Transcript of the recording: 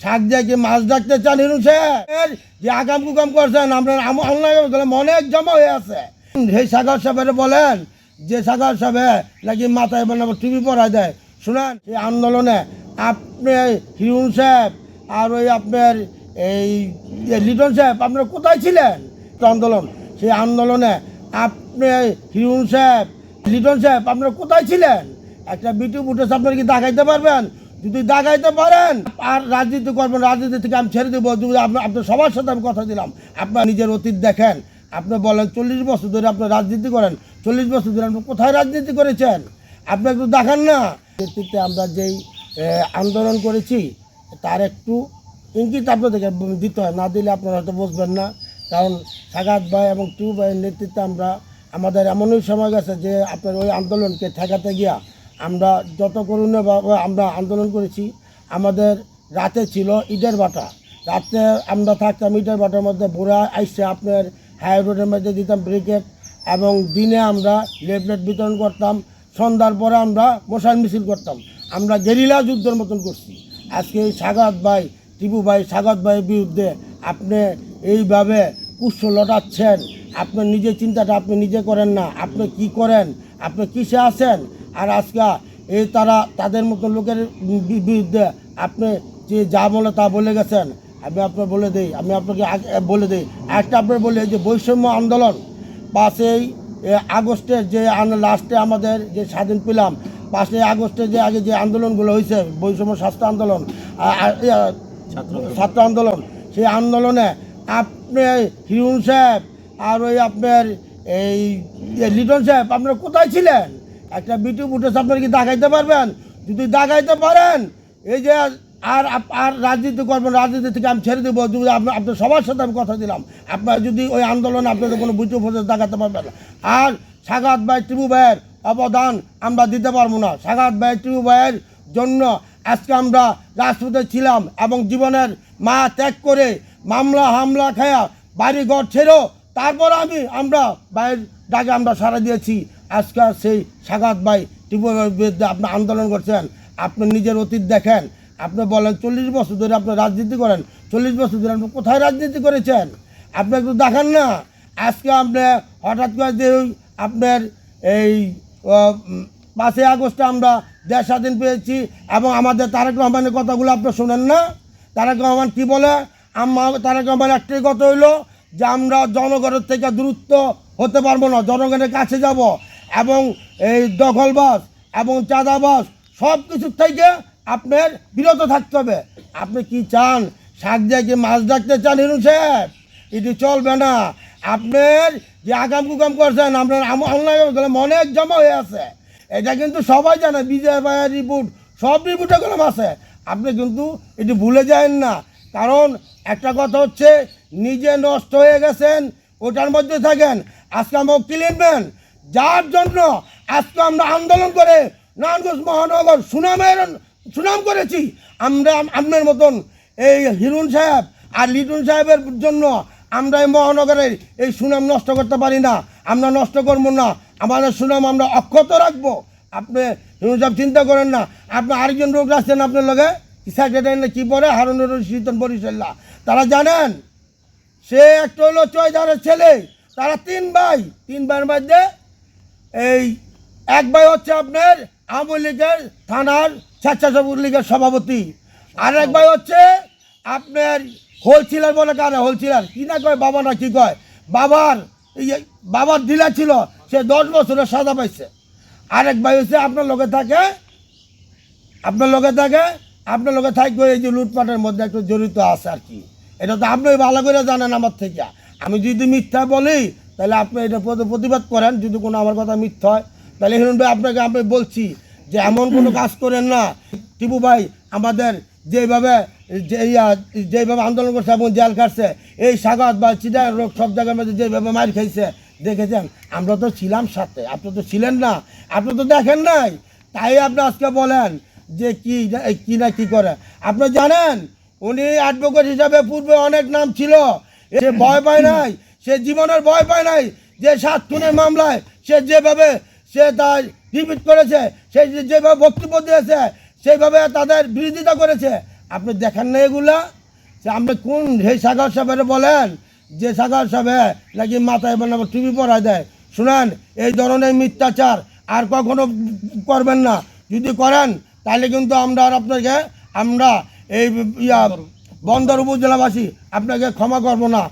শাক দিয়ে কি মাছ ডাকতে চান হিরুন স্যার? যে আগাম কুকাম করছেন, আপনার অনেক জমা হয়ে আছে। সেই সাগর সাহেবের বলেন, যে সাগর সাহেবে নাকি মাথায় বানাবো টিভি পড়ায় দেয়। শুনেন এই আন্দোলনে আপনি হিরুন সাহেব আর ওই আপনার এই লিটন সাহেব আপনারা কোথায় ছিলেন? আন্দোলন, সেই আন্দোলনে আপনি হিরুন সাহেব লিটন সাহেব আপনারা কোথায় ছিলেন? একটা বিটু ফুটেজ আপনারা কি দেখাইতে পারবেন? যদি দেখাইতে পারেন, আর রাজনীতি করবেন, রাজনীতি থেকে আমি ছেড়ে দেবো। আপনার আপনার সবার সাথে আমি কথা দিলাম। আপনার নিজের অতীত দেখেন। আপনি বলেন, চল্লিশ বছর ধরে আপনি রাজনীতি করেন। চল্লিশ বছর ধরে আপনি কোথায় রাজনীতি করেছেন? আপনি একটু দেখান না। নেতৃত্বে আমরা যেই আন্দোলন করেছি, তার একটু ইঙ্গিত আপনাদেরকে দিতে হয়। না দিলে আপনারা হয়তো বুঝবেন না। কারণ সাগাত ভাই এবং টু ভাইয়ের নেতৃত্বে আমরা আমাদের এমনই সময় গেছে যে আপনার ওই আন্দোলনকে ঠেকাতে গিয়া আমরা যত করুণভাবে আমরা আন্দোলন করেছি, আমাদের রাতে ছিল ইটের বাটা। রাতে আমরা থাকতাম ইটের বাটার মধ্যে বুড়া আইসে আপনার হাই রোডের মধ্যে দিতাম ব্রিকেট এবং দিনে আমরা লেফলেট বিতরণ করতাম, সন্ধ্যার পরে আমরা মশাল মিছিল করতাম। আমরা গেরিলা যুদ্ধের মতন করছি। আজকে এই সাগাত ভাই, টিপু ভাই, সাগাত ভাইয়ের বিরুদ্ধে আপনি এইভাবে কুষ্ঠ লটাচ্ছেন। আপনার নিজের চিন্তাটা আপনি নিজে করেন না। আপনি কি করেন? আপনি কিসে আছেন? আর আজকে এই তারা তাদের মতো লোকের বিরুদ্ধে আপনি যে যা বলে তা বলে গেছেন আমি আপনার বলে দিই আমি আপনাকে আগে বলে দিই। একটা আপনার বলে যে বৈষম্য আন্দোলন পাঁচই এ, আগস্টের যে লাস্টে আমাদের যে স্বাধীন পেলাম পাঁচই আগস্টে যে আগে যে আন্দোলনগুলো হয়েছে বৈষম্য স্বাস্থ্য আন্দোলন ছাত্র আন্দোলন। সেই আন্দোলনে আপনি হিরুন সাহেব আর ওই আপনার এই লিটন সাহেব আপনারা কোথায় ছিলেন? একটা বিটু ফুটেজ আপনারা কি দেখাইতে পারবেন? যদি দেখাইতে পারেন, এই যে আর আর রাজনীতি করবেন, রাজনীতি থেকে আমি ছেড়ে দেবো, যদি আপনার সবার সাথে আমি কথা দিলাম, আপনার যদি ওই আন্দোলনে আপনাদের কোনো বিটু ফুটেজ দেখাতে পারবেন আর সাগাত ভাই, টিপু ভাইয়ের অবদান আমরা দিতে পারব না। সাগাত ভাই, টিপু ভাইয়ের জন্য আজকে আমরা রাজপথে ছিলাম এবং জীবনের মা ত্যাগ করে মামলা হামলা খায়া বাড়ি ঘর ছেড়েও তারপর আমি আমরা বাইরের ডাকে আমরা সারা দিয়েছি। আজকে সেই সাগাত ভাই ভাইয়ের বিরুদ্ধে আপনি আন্দোলন করছেন, আপনি নিজের অতীত দেখেন, আপনি বলেন চল্লিশ বছর ধরে আপনি রাজনীতি করেন, চল্লিশ বছর ধরে আপনি কোথায় রাজনীতি করেছেন? আপনি একটু দেখান না? আজকে আপনি হঠাৎ করে যে আপনার এই পাঁচই আগস্টে আমরা দেশ স্বাধীন পেয়েছি এবং আমাদের তারেক রহমানের কথাগুলো আপনি শোনেন না? তারেক রহমান কী বলে? তারেক রহমান একটাই কথা হইল যে আমরা জনগণের থেকে দূরত্ব হতে পারব না, জনগণের কাছে যাব। এবং এই দখলবাস এবং চাঁদাবাস সব কিছুর থেকে আপনার বিরত থাকতে হবে। আপনি কি চান? শাক দিয়ে কি মাছ ডাকতে চান, হিরু সাহেব? এটি চলবে না। আপনার যে আগাম কুকাম করছেন, আপনার অনলাইনে অনেক জমা হয়ে আছে। এটা কিন্তু সবাই জানে, বিজয় ভাইয়ের রিপোর্ট সব রিপোর্টে গেলাম আছে। আপনি কিন্তু এটি ভুলে যায়েন না। কারণ একটা কথা হচ্ছে, নিজে নষ্ট হয়ে গেছেন, ওটার মধ্যে থাকেন। আজকে আমরা ক্লিনবেন যার জন্য আজকে আমরা আন্দোলন করে নারায়ণগঞ্জ মহানগর সুনামের, সুনাম করেছি। আমরা আপনার মতন এই হিরুন সাহেব আর লিটুন সাহেবের জন্য আমরা এই মহানগরের এই সুনাম নষ্ট করতে পারি না। আমরা নষ্ট করব না। আমাদের সুনাম আমরা অক্ষত রাখব। আপনি হিরুন সাহেব চিন্তা করেন না। আপনি আরেকজন লোক আসছেন আপনার লগে সেক্রেটারি কি পরে? হারুনুর শীতন বরিশাল্লা। তারা জানেন, সে একটা হলো চয়দারের ছেলে। তারা তিন ভাই, তিন ভাইয়ের মধ্যে এই এক ভাই হচ্ছে আপনার আওয়ামী লীগের থানার স্বেচ্ছাসেবক লীগের সভাপতি। আর এক ভাই হচ্ছে আপনার হোলসেলার বলে কারে, হোলসেলার। কি না কয় বাবা না কি কয়? বাবার বাবার ডিলার ছিল, সে দশ বছরের সাজা পাইছে। আরেক ভাই হচ্ছে আপনার লোকে থাকে, আপনার লোকে থাকে, আপনার লোকে থাকবে এই যে লুটপাটের মধ্যে একটু জড়িত আছে আর কি। এটা তো আপনি ভালো করে জানেন আমার থেকে। আমি যদি মিথ্যা বলি তাহলে আপনি এটা প্রতি- প্রতিবাদ করেন যদি কোনো আমার কথা মিথ্যা হয়। তাহলে হিরণ ভাই আপনাকে আমি বলছি যে এমন কোনো কাজ করেন না। টিপু ভাই আমাদের যেভাবে যে ইয়া- যেভাবে আন্দোলন করছে এবং জেল খাটছে এই সাগত বা চিটার রোগ সব জায়গার মধ্যে যেভাবে মার খাইছে দেখেছেন? আমরা তো ছিলাম সাথে। আপনি তো ছিলেন না। আপনি তো দেখেন নাই। তাই আপনি আজকে বলেন যে কি কি না কি করে। আপনি জানেন উনি অ্যাডভোকেট হিসাবে পূর্বে অনেক নাম ছিল। সে ভয় পায় নাই। সে জীবনের ভয় পায় নাই, যে সাত খুনের মামলায় সে যেভাবে সে তার রিপিট করেছে, সে যেভাবে বক্তব্য দিয়েছে, সেইভাবে তাদের বিরোধিতা করেছে। আপনি দেখেন না এগুলা? যে আপনি কোন সেই সাগর সাহেবের বলেন যে সাগর সাহেব নাকি মাথায় বানাবো, টিভি পড়ায় দেয়? শুনেন, এই ধরনের মিথ্যাচার আর কখনো করবেন না। যদি করেন, তাহলে কিন্তু আমরা আর আপনাকে, আমরা এই ইয়া বন্দর উপজেলাবাসী আপনাকে ক্ষমা করব না।